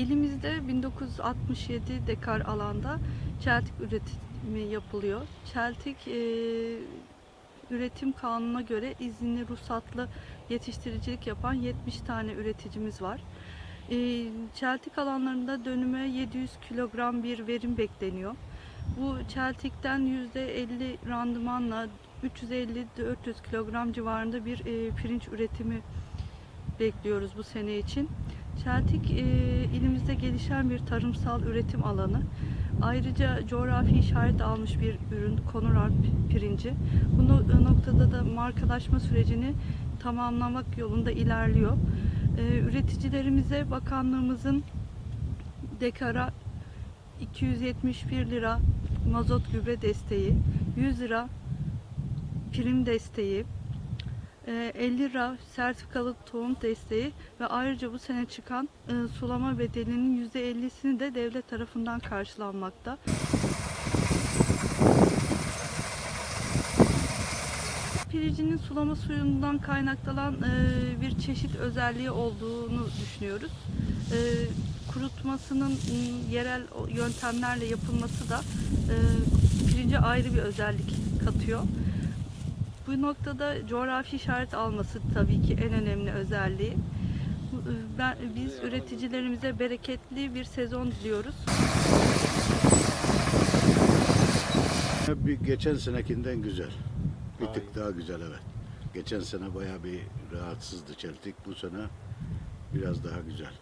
İlimizde 1967 dekar alanda çeltik üretimi yapılıyor. Çeltik e, üretim kanununa göre izinli ruhsatlı yetiştiricilik yapan 70 tane üreticimiz var. E, çeltik alanlarında dönüme 700 kilogram bir verim bekleniyor. Bu çeltikten %50 randımanla 350-400 kilogram civarında bir e, pirinç üretimi bekliyoruz bu sene için. Çeltik e, ilimizde gelişen bir tarımsal üretim alanı. Ayrıca coğrafi işaret almış bir ürün Konuralp pirinci. Bu no- noktada da markalaşma sürecini tamamlamak yolunda ilerliyor. E, üreticilerimize bakanlığımızın dekara 271 lira mazot gübre desteği, 100 lira prim desteği, e, 50 lira sertifikalı tohum desteği ve ayrıca bu sene çıkan e, sulama bedelinin %50'sini de devlet tarafından karşılanmakta. Pirincinin sulama suyundan kaynaklanan e, bir çeşit özelliği olduğunu düşünüyoruz. E, kurutmasının m, yerel yöntemlerle yapılması da pirince ayrı bir özellik katıyor. Bu noktada coğrafi işaret alması tabii ki en önemli özelliği. E, Ben, biz üreticilerimize bereketli bir sezon diliyoruz. Bir geçen senekinden güzel. Bir tık daha güzel evet. Geçen sene bayağı bir rahatsızdı çeltik. Bu sene biraz daha güzel.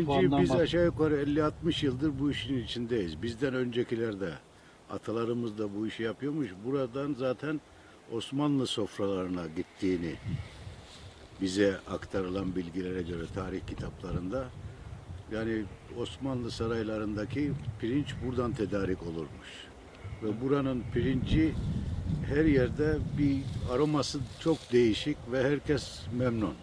Puandan biz aşağı yukarı 50-60 yıldır bu işin içindeyiz. Bizden öncekiler de atalarımız da bu işi yapıyormuş. Buradan zaten Osmanlı sofralarına gittiğini bize aktarılan bilgilere göre tarih kitaplarında yani Osmanlı saraylarındaki pirinç buradan tedarik olurmuş. Ve buranın pirinci her yerde bir aroması çok değişik ve herkes memnun.